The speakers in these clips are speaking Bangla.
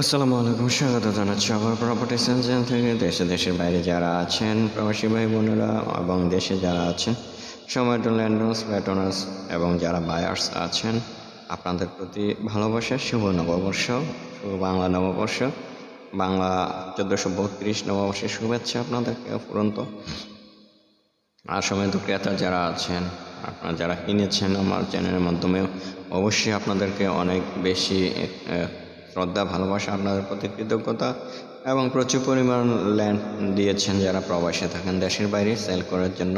আসসালামু আলাইকুম, স্বাগত জানাচ্ছি আবার প্রপার্টি সেন্সেন থেকে। দেশে দেশের বাইরে যারা আছেন, প্রবাসী ভাই বোনেরা এবং দেশে যারা আছেন সময়টো ল্যান্ডস প্যাটনার্স এবং যারা বায়ার্স আছেন, আপনাদের প্রতি ভালোবাসা, শুভ নববর্ষ, শুভ বাংলা নববর্ষ, বাংলা চোদ্দোশো বত্রিশ নববর্ষের শুভেচ্ছা আপনাদেরকে ফুরন্ত আর সময়ত ক্রেতা যারা আছেন, আপনারা যারা কিনেছেন আমার চ্যানেলের মাধ্যমে অবশ্যই আপনাদেরকে অনেক বেশি শ্রদ্ধা, ভালোবাসা আপনাদের প্রতি কৃতজ্ঞতা এবং প্রচুর পরিমাণ ল্যান্ড দিয়েছেন যারা প্রবাসে থাকেন। দেশের বাইরে সেল করার জন্য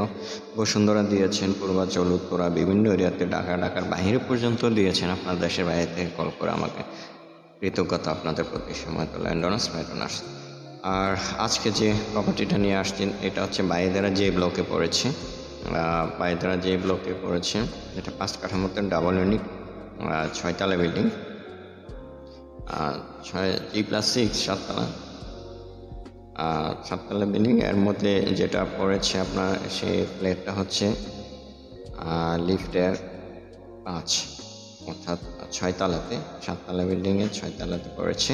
বসুন্ধরা দিয়েছেন, পূর্বাচল, উত্তরা, বিভিন্ন এরিয়াতে ঢাকা, ঢাকার বাইরে পর্যন্ত দিয়েছেন। আপনার দেশের বাইরে থেকে কল করে আমাকে কৃতজ্ঞতা আপনাদের প্রতি। সময় তো ল্যান্ড ল্যান্ডনার্স ম্যাটনার্স আর আজকে যে প্রপার্টিটা নিয়ে আসছেন, এটা হচ্ছে বাইদারা যে ব্লকে পড়েছে বাইদারা যে ব্লকে পড়েছে, এটা পাঁচ কাঠামোতে ডাবল ইউনিট ছয়তলা বিল্ডিং ছয় জি প্লাস সিক্স সাততলা আর সাততলা বিল্ডিং এর মধ্যে যেটা পড়েছে আপনার, সেই ফ্ল্যাটটা হচ্ছে লিফটের পাঁচ। অর্থাৎ ছয়তলাতে সাততলা বিল্ডিংয়ে ছয়তলাতে পড়েছে।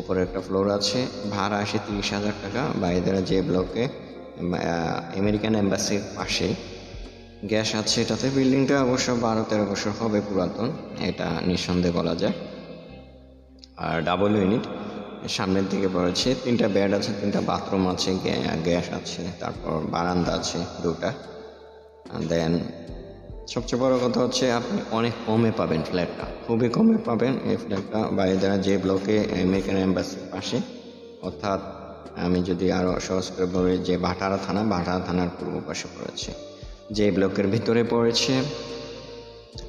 উপরে একটা ফ্লোর আছে, ভাড়া আসে তিরিশ হাজার টাকা। বাইরেরা যে ব্লকে আমেরিকান এম্বাসির পাশে গ্যাস আছে এটাতে বিল্ডিংটা অবশ্য বারো তেরো বছর হবে পুরাতন, এটা নিঃসন্দেহে বলা যায়। আর ডাবল ইউনিট সামনের দিকে পড়েছে, তিনটা বেড আছে, তিনটা বাথরুম আছে গ্যা- গ্যাস আছে, তারপর বারান্দা আছে দুটা। দেন সবচেয়ে বড় কথা হচ্ছে আপনি অনেক কমে পাবেন ফ্ল্যাটটা খুবই কমে পাবেন এই ফ্ল্যাটটা বাইরে দ্বারা যে ব্লকে আমেরিকান এম্বাসির পাশে। অর্থাৎ আমি যদি আরও সহজ করে বলি যে ভাটারা থানা, ভাটারা থানার পূর্ব পাশে পড়েছে। যে ব্লকের ভিতরে পড়েছে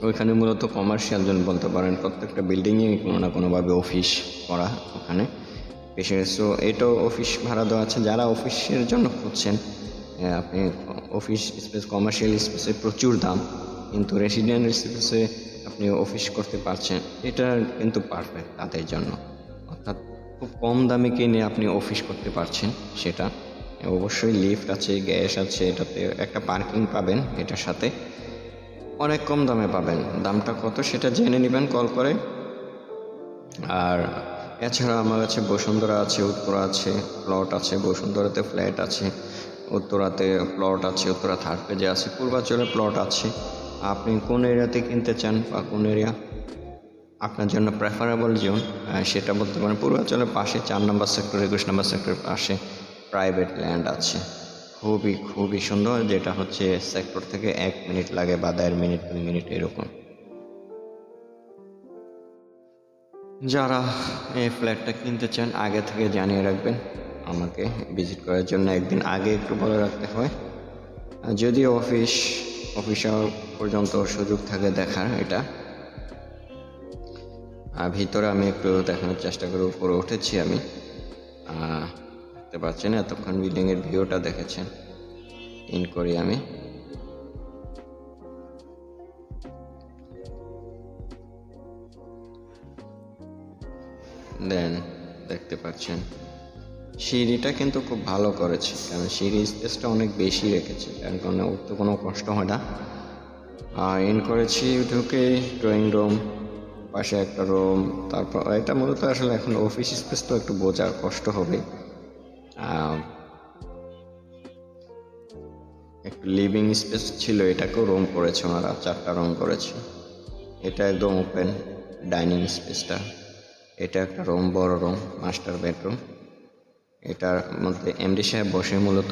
ওইখানে মূলত কমার্শিয়াল জোন বলতে পারেন। প্রত্যেকটা বিল্ডিংয়ে কোনো না কোনোভাবে অফিস করা ওখানে। বিশেষ সো এটাও অফিস ভাড়া দেওয়া আছে। যারা অফিসের জন্য খুঁজছেন আপনি অফিস স্পেস কমার্শিয়াল স্পেসে প্রচুর দাম। কিন্তু রেসিডেন্ট স্পেসে আপনি অফিস করতে পারছেন, এটা কিন্তু পারফেক্ট তাদের জন্য। অর্থাৎ খুব কম দামে কিনে আপনি অফিস করতে পারছেন সেটা। অবশ্যই লিফট আছে গ্যাস আছে, এটাতে একটা পার্কিং পাবেন এটার সাথে। অনেক কম দামে পাবেন। দামটা কত সেটা জেনে নেবেন, কল করে। আর এছাড়া আমার কাছে বসুন্ধরা আছে, উত্তরা আছে, প্লট আছে, বসুন্ধরাতে ফ্ল্যাট আছে, উত্তরাতে প্লট আছে, উত্তরা থার্ড পেজে আছে, পূর্বাচলে প্লট আছে। আপনি কোন এরিয়াতে কিনতে চান বা কোন এরিয়া? আপনার জন্য প্রেফারেবল জোন সেটা বলতে পারেন। পূর্বাচলের পাশে চার নম্বর সেক্টর একুশ নম্বর সেক্টরের পাশে প্রাইভেট ল্যান্ড আছে। খুবই খুবই সুন্দর, যেটা হচ্ছে সেক্টর থেকে এক মিনিট লাগে বা দেড় মিনিট, দুই মিনিট এরকম। যারা এই ফ্ল্যাটটা কিনতে চান, আগে থেকে জানিয়ে রাখবেন, আমাকে ভিজিট করার জন্য একদিন আগে একটু বলে রাখতে হয়। যদিও অফিস অফিস পর্যন্ত সুযোগ থাকে দেখার, এটা। আর ভিতরে আমি একটু দেখানোর চেষ্টা করে উপরে উঠেছি আমি। দেখতে পাচ্ছেন, এতক্ষণ বিল্ডিংয়ের ভিউটা দেখেছেন। ইন করি আমি। দেন দেখতে পাচ্ছেন, সিঁড়িটা কিন্তু খুব ভালো করেছে, কারণ সিঁড়ি স্পেসটা অনেক বেশি রেখেছে যার কারণে উঠতে কোনো কষ্ট হয় না। আর ইন করেছি, ঢুকে ড্রয়িং রুম পাশে একটা রুম তারপর, এটা মূলত আসলে এখন অফিস স্পেস তো একটু বোঝার কষ্ট হবে। একটু লিভিং স্পেস ছিল, এটাকেও রুম করেছে ওনারা, চারটা রুম করেছে। এটা একদম ওপেন ডাইনিং স্পেসটা এটা একটা রুম বড় রুম মাস্টার বেডরুম এটার মধ্যে এমডি সাহেব বসে মূলত।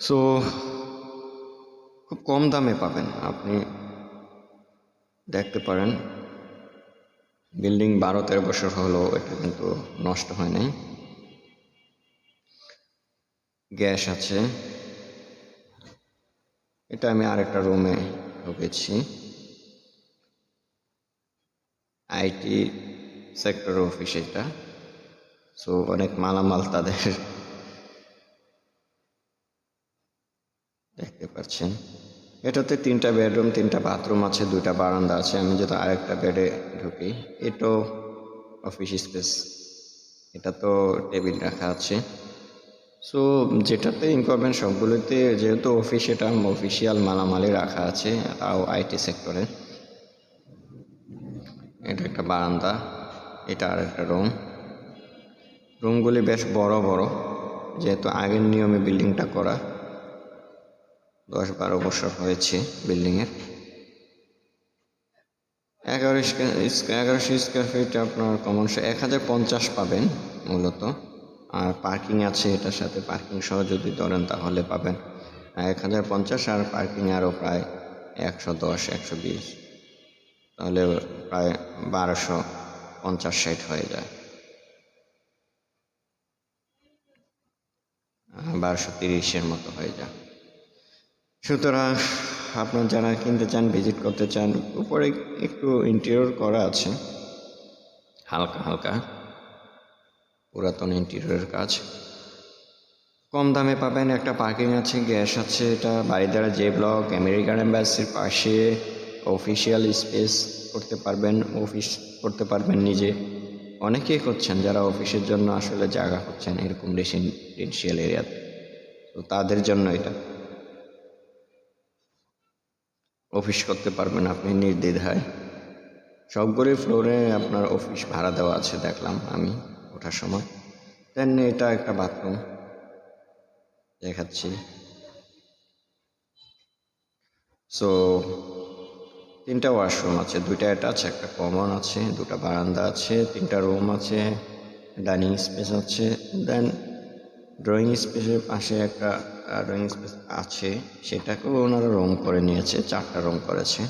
সো খুব কম দামে পাবেন। আপনি দেখতে পারেন বিল্ডিং বারো তেরো বছর হলো এটা কিন্তু নষ্ট হয় নাই। গ্যাস আছে। এটা আমি আরেকটা রুমে ঢুকেছি। আইটি সেক্টর অফিস এটা। সো অনেক মালামাল তাদের দেখতে পাচ্ছেন। এটাতে তিনটা বেডরুম তিনটা বাথরুম আছে, দুইটা বারান্দা আছে। আমি যদি আরেকটা বেডে ঢুকি, এটাও অফিস স্পেস এটা তো টেবিল রাখা আছে। সো যেটাতে ইন করবেন সবগুলোতে যেহেতু অফিস এটা অফিসিয়াল মালামালই রাখা আছে, তাও আইটি সেক্টরে এটা একটা বারান্দা, এটা আর একটা রুম রুমগুলি বেশ বড় বড়, যেহেতু আগের নিয়মে বিল্ডিংটা করা। দশ বারো বছর হয়েছে বিল্ডিংয়ের এগারো এগারোশো স্কোয়ার ফিট আপনার কমন এক হাজার পঞ্চাশ পাবেন মূলত। আর পার্কিং আছে, এটার সাথে পার্কিং সহ যদি ধরেন তাহলে পাবেন। এক হাজার পঞ্চাশ আর পার্কিং আরও প্রায় একশো দশ, একশো বিশ। তাহলে প্রায় বারোশো পঞ্চাশ ষাট হয়ে যায়। বারোশো তিরিশের মতো হয়ে যায়। সুতরাং আপনার যারা কিনতে চান ভিজিট করতে চান, উপরে একটু ইন্টেরিয়র করা আছে। হালকা হালকা। পুরাতন ইন্টেরিয়র কাজ। কম দামে পাবেন একটা পার্কিং আছে গ্যাস আছে, এটা বাড়িদারা যে ব্লক আমেরিকান এম্বাসির পাশে। অফিসিয়াল স্পেস করতে পারবেন অফিস করতে পারবেন নিজে। অনেকেই করছেন, যারা অফিসের জন্য আসলে জায়গা করছেন এরকম রেসিডেন্সিয়াল এরিয়াতে তো তাদের জন্য এটা। অফিস করতে পারবেন আপনি নির্দ্বিধায়। সবগুলি ফ্লোরে আপনার অফিস ভাড়া দেওয়া আছে, দেখলাম আমি। ওঠার সময়। দেন এটা একটা বাথরুম দেখাচ্ছি। সো তিনটা ওয়াশরুম আছে, দুইটা অ্যাটাচ একটা কমন আছে, দুটা বারান্দা আছে, তিনটা রুম আছে ডাইনিং স্পেস আছে। দেন ড্রয়িং স্পেসের পাশে একটা ড্রয়িং স্পেস আছে, সেটাকেও ওনারা রুম করে নিয়েছে, চারটা রুম করেছে।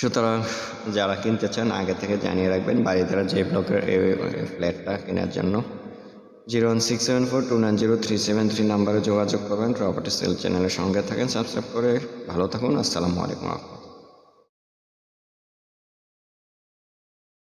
সুতরাং যারা কিনতে চান, আগে থেকে জানিয়ে রাখবেন, বাড়ি দ্বারা যে ব্লকের এই ফ্ল্যাটটা কেনার জন্য। Zero one six seven four two nine zero three seven three নাম্বারে যোগাযোগ করবেন প্রপার্টি সেল চ্যানেলের সঙ্গে থাকেন। সাবস্ক্রাইব করে ভালো থাকুন। আসসালামু আলাইকুম।